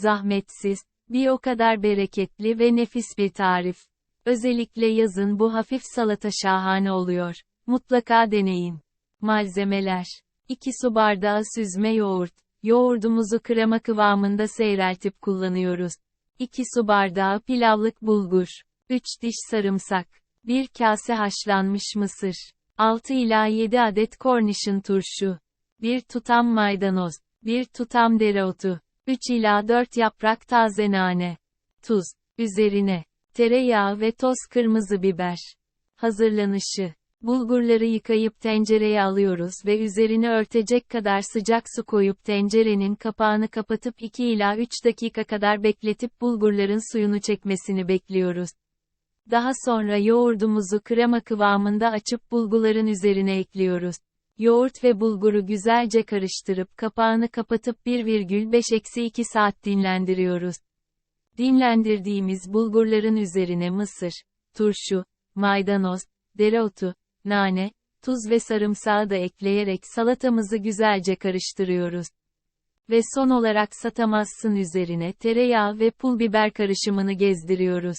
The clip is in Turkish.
zahmetsiz, bir o kadar bereketli ve nefis bir tarif. Özellikle yazın bu hafif salata şahane oluyor. Mutlaka deneyin. Malzemeler 2 su bardağı süzme yoğurt. Yoğurdumuzu krema kıvamında seyreltip kullanıyoruz. 2 su bardağı pilavlık bulgur. 3 diş sarımsak. 1 kase haşlanmış mısır. 6 ila 7 adet kornişin turşu. 1 tutam maydanoz. 1 tutam dereotu. 3 ila 4 yaprak taze nane. Tuz. Üzerine. Tereyağı ve toz kırmızı biber. Hazırlanışı. Bulgurları yıkayıp tencereye alıyoruz ve üzerine örtecek kadar sıcak su koyup tencerenin kapağını kapatıp 2 ila 3 dakika kadar bekletip bulgurların suyunu çekmesini bekliyoruz. Daha sonra yoğurdumuzu krema kıvamında açıp bulguların üzerine ekliyoruz. Yoğurt ve bulguru güzelce karıştırıp kapağını kapatıp 1,5-2 saat dinlendiriyoruz. Dinlendirdiğimiz bulgurların üzerine mısır, turşu, maydanoz, dereotu, nane, tuz ve sarımsağı da ekleyerek salatamızı güzelce karıştırıyoruz. Ve son olarak satamazsın üzerine tereyağı ve pul biber karışımını gezdiriyoruz.